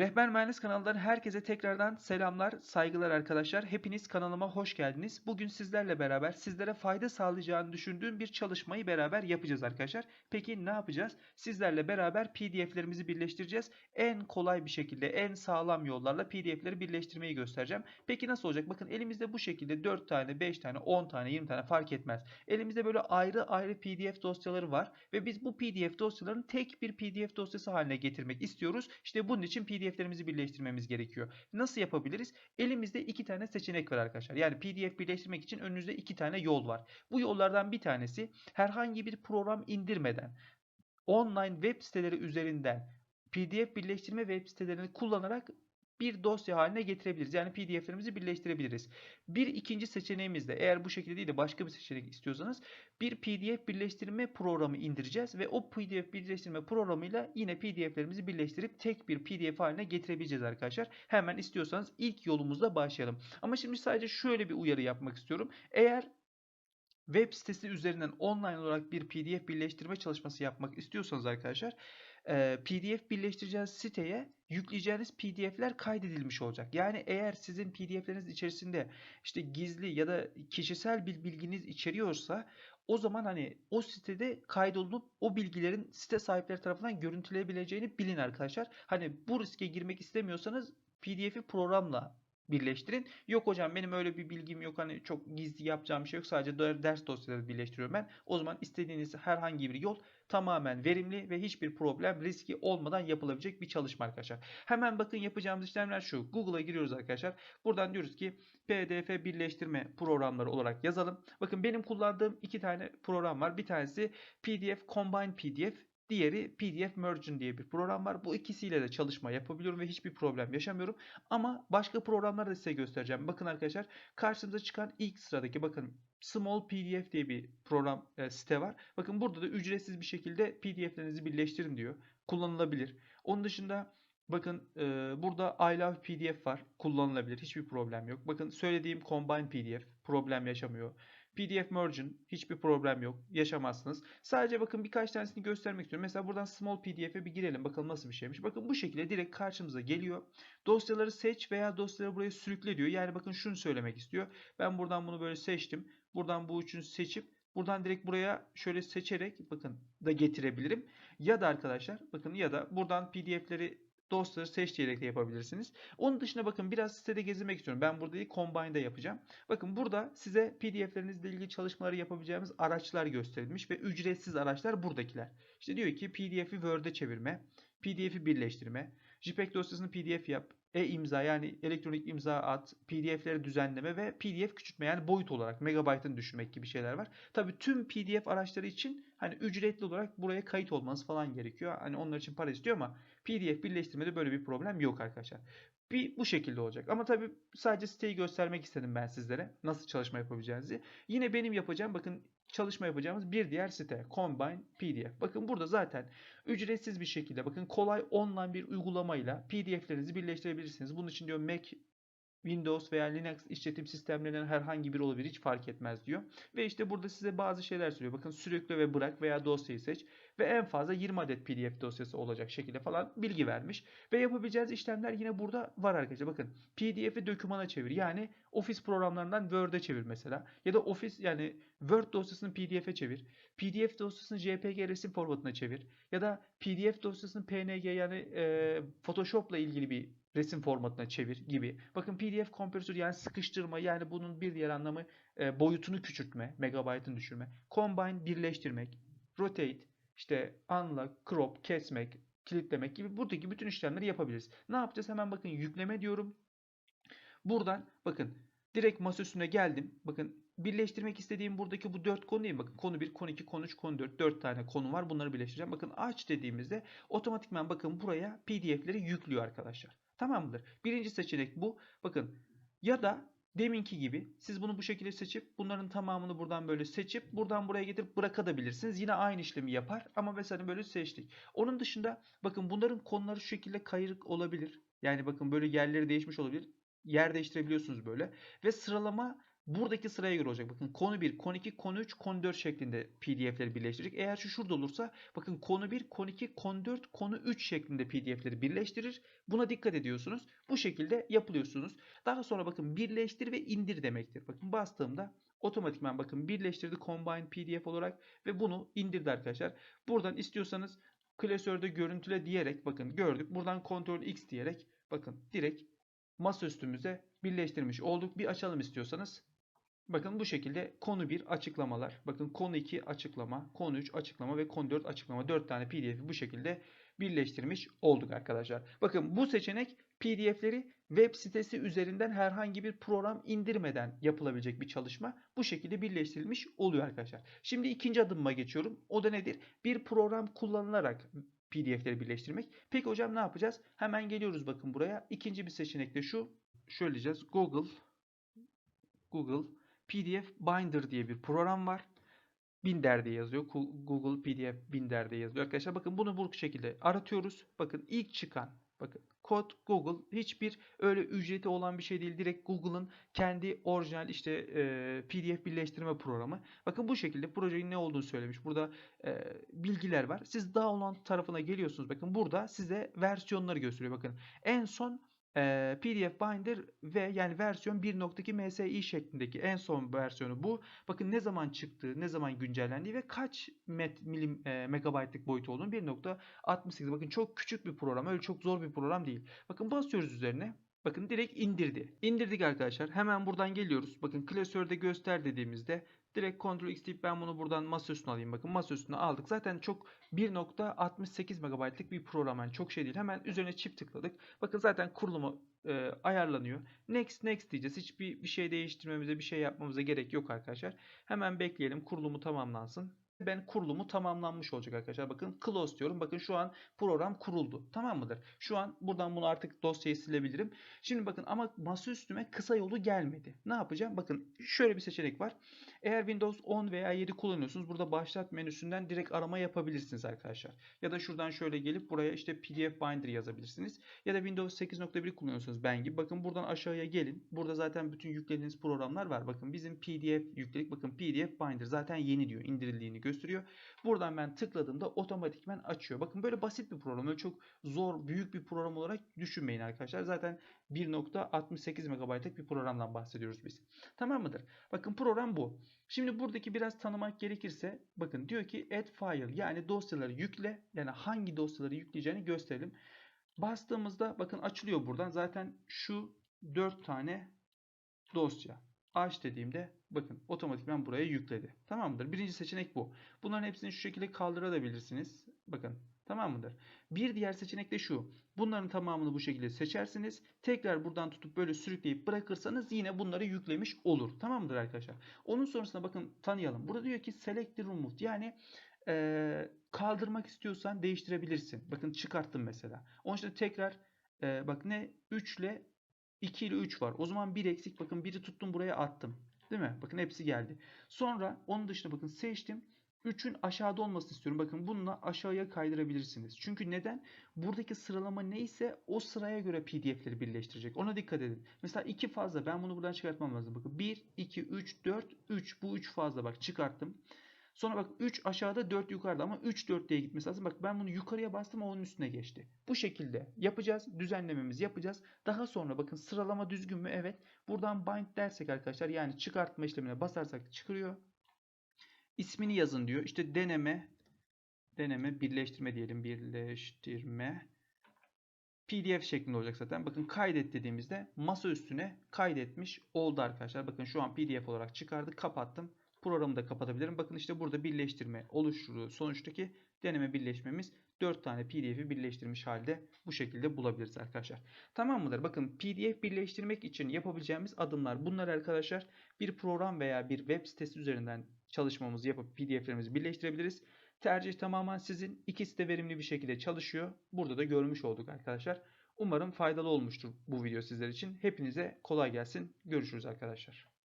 Rehber Mühendis kanalından herkese tekrardan selamlar, saygılar arkadaşlar. Hepiniz kanalıma hoş geldiniz. Bugün sizlerle beraber sizlere fayda sağlayacağını düşündüğüm bir çalışmayı beraber yapacağız arkadaşlar. Peki ne yapacağız? Sizlerle beraber PDF'lerimizi birleştireceğiz. En kolay bir şekilde, en sağlam yollarla PDF'leri birleştirmeyi göstereceğim. Peki nasıl olacak? Bakın elimizde bu şekilde 4 tane, 5 tane, 10 tane, 20 tane fark etmez. Elimizde böyle ayrı ayrı PDF dosyaları var ve biz bu PDF dosyalarını tek bir PDF dosyası haline getirmek istiyoruz. İşte bunun için PDF'lerimizi birleştirmemiz gerekiyor. Nasıl yapabiliriz? Elimizde iki tane seçenek var arkadaşlar. Yani PDF birleştirmek için önünüzde iki tane yol var. Bu yollardan bir tanesi herhangi bir program indirmeden online web siteleri üzerinden PDF birleştirme web sitelerini kullanarak bir dosya haline getirebiliriz. Yani PDF'lerimizi birleştirebiliriz. Bir ikinci seçeneğimiz de eğer bu şekilde değil de başka bir seçenek istiyorsanız bir PDF birleştirme programı indireceğiz ve o PDF birleştirme programıyla yine PDF'lerimizi birleştirip tek bir PDF haline getirebileceğiz arkadaşlar. Hemen istiyorsanız ilk yolumuzla başlayalım. Ama şimdi sadece şöyle bir uyarı yapmak istiyorum. Eğer web sitesi üzerinden online olarak bir PDF birleştirme çalışması yapmak istiyorsanız arkadaşlar e, PDF birleştireceğiniz siteye yükleyeceğiniz PDF'ler kaydedilmiş olacak. Yani eğer sizin PDF'leriniz içerisinde işte gizli ya da kişisel bir bilginiz içeriyorsa o zaman hani o sitede kaydolup o bilgilerin site sahipleri tarafından görüntüleyebileceğini bilin arkadaşlar. Hani bu riske girmek istemiyorsanız PDF'i programla birleştirin. Yok hocam benim öyle bir bilgim yok hani çok gizli yapacağım bir şey yok sadece ders dosyaları birleştiriyorum ben. O zaman istediğiniz herhangi bir yol tamamen verimli ve hiçbir problem riski olmadan yapılabilecek bir çalışma arkadaşlar. Hemen bakın yapacağımız işlemler şu. Google'a giriyoruz arkadaşlar. Buradan diyoruz ki PDF birleştirme programları olarak yazalım. Bakın benim kullandığım iki tane program var. Bir tanesi PDF Combine PDF Diğeri PDF Mergeon diye bir program var. Bu ikisiyle de çalışma yapabiliyorum ve hiçbir problem yaşamıyorum. Ama başka programları da size göstereceğim. Bakın arkadaşlar karşımıza çıkan ilk sıradaki bakın Small PDF diye bir program e, site var. Bakın burada da ücretsiz bir şekilde PDF'lerinizi birleştirin diyor. Kullanılabilir. Onun dışında bakın e, burada I Love PDF var. Kullanılabilir. Hiçbir problem yok. Bakın söylediğim Combine PDF problem yaşamıyor. PDF Merge'in hiçbir problem yok. Yaşamazsınız. Sadece bakın birkaç tanesini göstermek istiyorum. Mesela buradan Small PDF'e bir girelim. Bakalım nasıl bir şeymiş. Bakın bu şekilde direkt karşımıza geliyor. Dosyaları seç veya dosyaları buraya sürükle diyor. Yani bakın şunu söylemek istiyor. Ben buradan bunu böyle seçtim. Buradan bu üçünü seçip Buradan direkt buraya şöyle seçerek bakın da getirebilirim. Ya da arkadaşlar bakın ya da buradan PDF'leri dosyaları seç diyerek de yapabilirsiniz. Onun dışında bakın biraz sitede gezinmek istiyorum. Ben burada Combine'da yapacağım. Bakın burada size PDF'lerinizle ilgili çalışmaları yapabileceğimiz araçlar gösterilmiş ve ücretsiz araçlar buradakiler. İşte diyor ki PDF'i Word'e çevirme, PDF'i birleştirme, JPEG dosyasını PDF yap, e-imza yani elektronik imza at, PDF'leri düzenleme ve PDF küçültme yani boyut olarak megabaytını düşürmek gibi şeyler var. Tabii tüm PDF araçları için hani ücretli olarak buraya kayıt olmanız falan gerekiyor. Hani onlar için para istiyor ama PDF birleştirmede böyle bir problem yok arkadaşlar. Bir bu şekilde olacak. Ama tabii sadece siteyi göstermek istedim ben sizlere. Nasıl çalışma yapabileceğinizi. Yine benim yapacağım bakın çalışma yapacağımız bir diğer site Combine PDF. Bakın burada zaten ücretsiz bir şekilde bakın kolay online bir uygulamayla PDF'lerinizi birleştirebilirsiniz. Bunun için diyor Mac Windows veya Linux işletim sistemlerinden herhangi biri olabilir hiç fark etmez diyor. Ve işte burada size bazı şeyler söylüyor. Bakın sürükle ve bırak veya dosyayı seç ve en fazla 20 adet PDF dosyası olacak şekilde falan bilgi vermiş. Ve yapabileceğiniz işlemler yine burada var arkadaşlar. Bakın PDF'i dokümana çevir. Yani Office programlarından Word'e çevir mesela. Ya da Office yani Word dosyasını PDF'e çevir. PDF dosyasını JPG resim formatına çevir. Ya da PDF dosyasını PNG yani e, Photoshop'la ilgili bir resim formatına çevir gibi. Bakın PDF kompresör yani sıkıştırma yani bunun bir diğer anlamı e, boyutunu küçültme, megabaytını düşürme. Combine birleştirmek, rotate, işte unlock, crop, kesmek, kilitlemek gibi buradaki bütün işlemleri yapabiliriz. Ne yapacağız? Hemen bakın yükleme diyorum. Buradan bakın direkt masa üstüne geldim. Bakın birleştirmek istediğim buradaki bu 4 konu? Bakın konu 1, konu 2, konu 3, konu 4. 4 tane konu var. Bunları birleştireceğim. Bakın aç dediğimizde otomatikman bakın buraya PDF'leri yüklüyor arkadaşlar. Tamam mıdır? Birinci seçenek bu. Bakın ya da deminki gibi siz bunu bu şekilde seçip bunların tamamını buradan böyle seçip buradan buraya getirip bırakabilirsiniz. Yine aynı işlemi yapar ama mesela böyle seçtik. Onun dışında bakın bunların konuları şu şekilde kayırık olabilir. Yani bakın böyle yerleri değişmiş olabilir. Yer değiştirebiliyorsunuz böyle. Ve sıralama buradaki sıraya göre olacak. Bakın konu 1, konu 2, konu 3, konu 4 şeklinde pdf'leri birleştirecek. Eğer şu şurada olursa bakın konu 1, konu 2, konu 4, konu 3 şeklinde pdf'leri birleştirir. Buna dikkat ediyorsunuz. Bu şekilde yapılıyorsunuz. Daha sonra bakın birleştir ve indir demektir. Bakın bastığımda otomatikman bakın birleştirdi combine pdf olarak ve bunu indirdi arkadaşlar. Buradan istiyorsanız klasörde görüntüle diyerek bakın gördük. Buradan Ctrl X diyerek bakın direkt masaüstümüze birleştirmiş olduk. Bir açalım istiyorsanız. Bakın bu şekilde konu 1 açıklamalar. Bakın konu 2 açıklama, konu 3 açıklama ve konu 4 açıklama. 4 tane pdf'i bu şekilde birleştirmiş olduk arkadaşlar. Bakın bu seçenek pdf'leri web sitesi üzerinden herhangi bir program indirmeden yapılabilecek bir çalışma. Bu şekilde birleştirilmiş oluyor arkadaşlar. Şimdi ikinci adıma geçiyorum. O da nedir? Bir program kullanılarak pdf'leri birleştirmek. Peki hocam ne yapacağız? Hemen geliyoruz bakın buraya. İkinci bir seçenek de şu. Şöyle diyeceğiz. Google Google PDF Binder diye bir program var. Binder diye yazıyor. Google PDF Binder diye yazıyor. Arkadaşlar bakın bunu bu şekilde aratıyoruz. Bakın ilk çıkan bakın kod Google hiçbir öyle ücreti olan bir şey değil. Direkt Google'ın kendi orijinal işte e, PDF birleştirme programı. Bakın bu şekilde projenin ne olduğunu söylemiş. Burada e, bilgiler var. Siz download tarafına geliyorsunuz. Bakın burada size versiyonları gösteriyor. Bakın en son PDF Binder ve yani versiyon 1.2 MSI şeklindeki en son versiyonu bu. Bakın ne zaman çıktığı, ne zaman güncellendiği ve kaç met, milim e, megabaytlık boyutu olduğunu 1.68. Bakın çok küçük bir program. Öyle çok zor bir program değil. Bakın basıyoruz üzerine. Bakın direkt indirdi. İndirdik arkadaşlar. Hemen buradan geliyoruz. Bakın klasörde göster dediğimizde direkt Ctrl X deyip ben bunu buradan masa üstüne alayım. Bakın masa üstüne aldık. Zaten çok 1.68 MB'lık bir program. Yani çok şey değil. Hemen üzerine çift tıkladık. Bakın zaten kurulumu e, ayarlanıyor. Next next diyeceğiz. Hiçbir bir şey değiştirmemize, bir şey yapmamıza gerek yok arkadaşlar. Hemen bekleyelim. Kurulumu tamamlansın ben kurulumu tamamlanmış olacak arkadaşlar. Bakın close diyorum. Bakın şu an program kuruldu. Tamam mıdır? Şu an buradan bunu artık dosyayı silebilirim. Şimdi bakın ama masa üstüme kısa yolu gelmedi. Ne yapacağım? Bakın şöyle bir seçenek var. Eğer Windows 10 veya 7 kullanıyorsunuz burada başlat menüsünden direkt arama yapabilirsiniz arkadaşlar. Ya da şuradan şöyle gelip buraya işte PDF Binder yazabilirsiniz. Ya da Windows 8.1 kullanıyorsunuz ben gibi. Bakın buradan aşağıya gelin. Burada zaten bütün yüklediğiniz programlar var. Bakın bizim PDF yükledik. Bakın PDF Binder zaten yeni diyor. indirildiğini gösteriyor. Buradan ben tıkladığımda otomatikmen açıyor. Bakın böyle basit bir program. Öyle çok zor, büyük bir program olarak düşünmeyin arkadaşlar. Zaten 1.68 MB'lık bir programdan bahsediyoruz biz. Tamam mıdır? Bakın program bu. Şimdi buradaki biraz tanımak gerekirse bakın diyor ki add file yani dosyaları yükle. Yani hangi dosyaları yükleyeceğini gösterelim. Bastığımızda bakın açılıyor buradan. Zaten şu 4 tane dosya aç dediğimde bakın otomatikman buraya yükledi. Tamam mıdır? Birinci seçenek bu. Bunların hepsini şu şekilde kaldırabilirsiniz. Bakın tamam mıdır? Bir diğer seçenek de şu. Bunların tamamını bu şekilde seçersiniz. Tekrar buradan tutup böyle sürükleyip bırakırsanız yine bunları yüklemiş olur. Tamam mıdır arkadaşlar? Onun sonrasında bakın tanıyalım. Burada diyor ki select remove yani ee, kaldırmak istiyorsan değiştirebilirsin. Bakın çıkarttım mesela. Onun için tekrar e, bak ne 3 ile 2 ile 3 var. O zaman 1 eksik. Bakın 1'i tuttum buraya attım. Değil mi? Bakın hepsi geldi. Sonra onun dışında bakın seçtim. 3'ün aşağıda olmasını istiyorum. Bakın bununla aşağıya kaydırabilirsiniz. Çünkü neden? Buradaki sıralama neyse o sıraya göre pdf'leri birleştirecek. Ona dikkat edin. Mesela 2 fazla. Ben bunu buradan çıkartmam lazım. Bakın 1, 2, 3, 4, 3. Bu 3 fazla. Bak çıkarttım. Sonra bak 3 aşağıda 4 yukarıda ama 3 4 diye gitmesi lazım. Bak ben bunu yukarıya bastım onun üstüne geçti. Bu şekilde yapacağız. Düzenlememizi yapacağız. Daha sonra bakın sıralama düzgün mü? Evet. Buradan bind dersek arkadaşlar yani çıkartma işlemine basarsak çıkıyor. İsmini yazın diyor. İşte deneme deneme birleştirme diyelim. Birleştirme PDF şeklinde olacak zaten. Bakın kaydet dediğimizde masa üstüne kaydetmiş oldu arkadaşlar. Bakın şu an PDF olarak çıkardı. Kapattım. Programı da kapatabilirim. Bakın işte burada birleştirme oluşturduğu sonuçtaki deneme birleşmemiz 4 tane PDF'i birleştirmiş halde bu şekilde bulabiliriz arkadaşlar. Tamam mıdır? Bakın PDF birleştirmek için yapabileceğimiz adımlar bunlar arkadaşlar. Bir program veya bir web sitesi üzerinden çalışmamızı yapıp PDF'lerimizi birleştirebiliriz. Tercih tamamen sizin. İkisi de verimli bir şekilde çalışıyor. Burada da görmüş olduk arkadaşlar. Umarım faydalı olmuştur bu video sizler için. Hepinize kolay gelsin. Görüşürüz arkadaşlar.